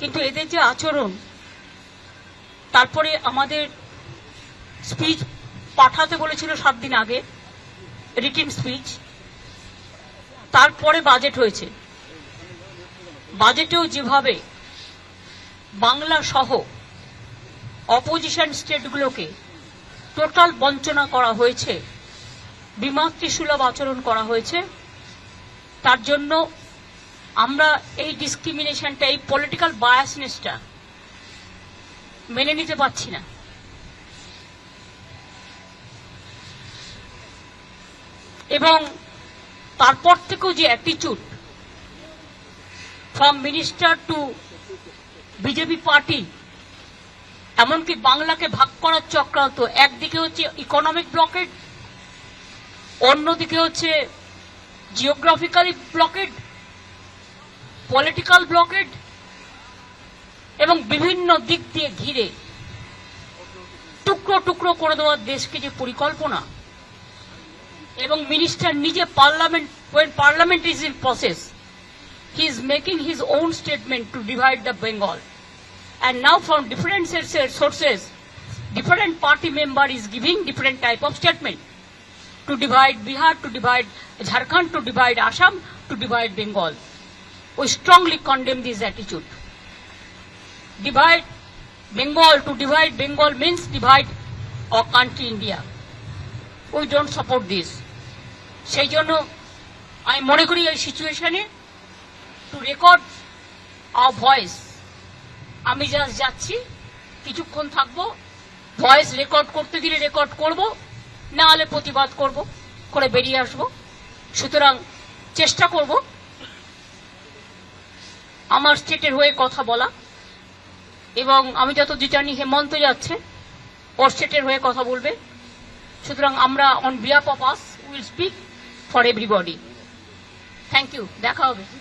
কিন্তু এদের যে আচরণ, তারপরে আমাদের স্পিচ পাঠাতে বলেছিল সাত দিন আগে রিটিন স্পিচ তারপরে বাজেট হয়েছে। বাজেটেও যেভাবে বাংলা সহ অপোজিশন স্টেটগুলোকে টোটাল বঞ্চনা করা হয়েছে, বিমাতৃসুলভ আচরণ করা হয়েছে, তার জন্য আমরা এই ডিসক্রিমিনেশনটা এই পলিটিক্যাল বায়াসনেসটা মেনে নিতে পারছি না। এবং তারপর থেকেও যে অ্যাটিচিউড from minister to BJP party এমনকি বাংলাকে ভাগ করার চক্রান্ত, একদিকে হচ্ছে ইকোনমিক ব্লকেড অন্যদিকে হচ্ছে জিওগ্রাফিক্যালি ব্লকেড পলিটিক্যাল ব্লকেড এবং বিভিন্ন দিক দিয়ে ঘিরে টুকরো টুকরো করে দেওয়ার দেশকে যে পরিকল্পনা এবং মিনিস্টার নিজে parliament is in process he is making his own statement to divide the bengal and now from different sources- sources different party member is giving different type of statement to divide bihar to divide jharkhand to divide assam to divide bengal we strongly condemn this attitude divide bengal to divide bengal means divide our country india we don't support this সেই জন্য আমি মনে করি এই সিচুয়েশনে to record our voice আমি just যাচ্ছি কিছুক্ষণ থাকব ভয়েস রেকর্ড করতে দিলে রেকর্ড করব না হলে প্রতিবাদ করব করে বেরিয়ে আসব সুতরাং চেষ্টা করব আমার স্টেটের হয়ে কথা বলা। এবং আমি যত জানি হেমন্ত যাচ্ছে, ওর স্টেটের হয়ে কথা বলবে। সুতরাং আমরা on behalf of us will speak for everybody thank you দেখা হবে।